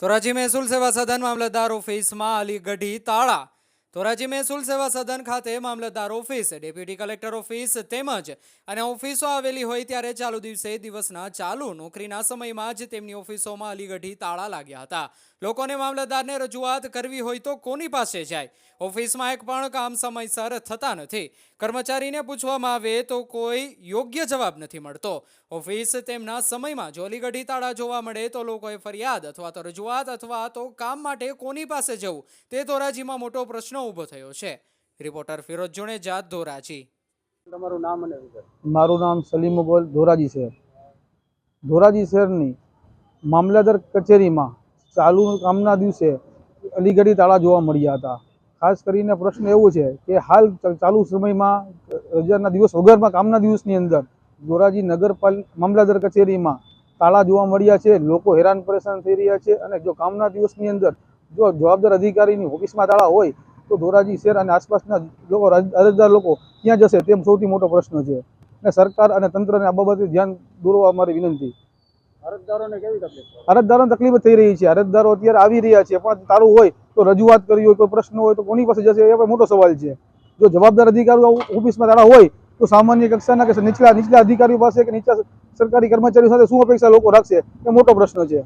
ધોરાજી મહેસૂલ સેવા સદન મામલતદાર ઓફિસમાં અલીગઢી તાળા ધોરાજી મહેસૂલ સેવા સદન ખાતે મામલતદાર ઓફિસ, ડેપ્યુટી કલેક્ટર ઓફિસ તેમજ અને ઓફિસો આવેલી હોય ત્યારે ચાલુ દિવસે દિવસના ચાલુ નોકરીના સમયમાં જ તેમની ઓફિસોમાં અલીગઢી તાળા લાગ્યા હતા. લોકોને મામલતદારને રજૂઆત કરવી હોય તો કોની પાસે જાય? ઓફિસમાં એક પણ કામ સમયસર થતા નથી. કર્મચારીને પૂછવામાં આવે તો કોઈ યોગ્ય જવાબ નથી મળતો. ઓફિસ તેમના સમયમાં જો અલીગઢી તાળા જોવા મળે તો લોકોએ ફરિયાદ અથવા તો રજૂઆત અથવા તો કામ માટે કોની પાસે જવું? તે ધોરાજીમાં મોટો પ્રશ્ન ઊભો થયો છે. રિપોર્ટર ફિરોજ જુણેજા ધોરાજી. તમારું નામ અને મારું નામ સલીમ મુગલ ધોરાજી શહેર ધોરાજી શહેરની મામલતદાર કચેરીમાં ચાલુ કામના દિવસે અલીગઢી તાળા જોવા મળ્યા હતા. ખાસ કરીને પ્રશ્ન એવો છે કે હાલ ચાલુ સમયમાં રજાના દિવસ વગરમાં કામના દિવસની અંદર ધોરાજી નગરપાલ મામલતદાર કચેરીમાં તાળા જોવા મળ્યા છે લોકો હેરાન પરેશાન થઈ રહ્યા છે અને જો કામના દિવસની અંદર જો જવાબદાર અધિકારીની ઓફિસમાં તાળા હોય તો ધોરાજી શહેર અને આસપાસના લોકો અરજદાર લોકો ક્યાં જશે? તેમ સૌથી મોટો પ્રશ્ન છે. અને સરકાર અને તંત્રને આ બાબતે ધ્યાન દોરવા અમારી વિનંતી. અરજદારોને કેવી તકલીફ? અરજદારોને તકલીફ થઈ રહી છે. અરજદારો અત્યારે આવી રહ્યા છે. પણ તારું હોય તો રજૂઆત કરવી હોય કોઈ પ્રશ્ન હોય તો કોની પાસે જશે? એ પણ મોટો સવાલ છે. જો જવાબદાર અધિકારીઓ ઓફિસમાં તારા હોય તો સામાન્ય કક્ષાના કે નીચલા નીચલા અધિકારીઓ પાસે કે નીચલા સરકારી કર્મચારીઓ સાથે શું અપેક્ષા લોકો રાખશે? એ મોટો પ્રશ્ન છે.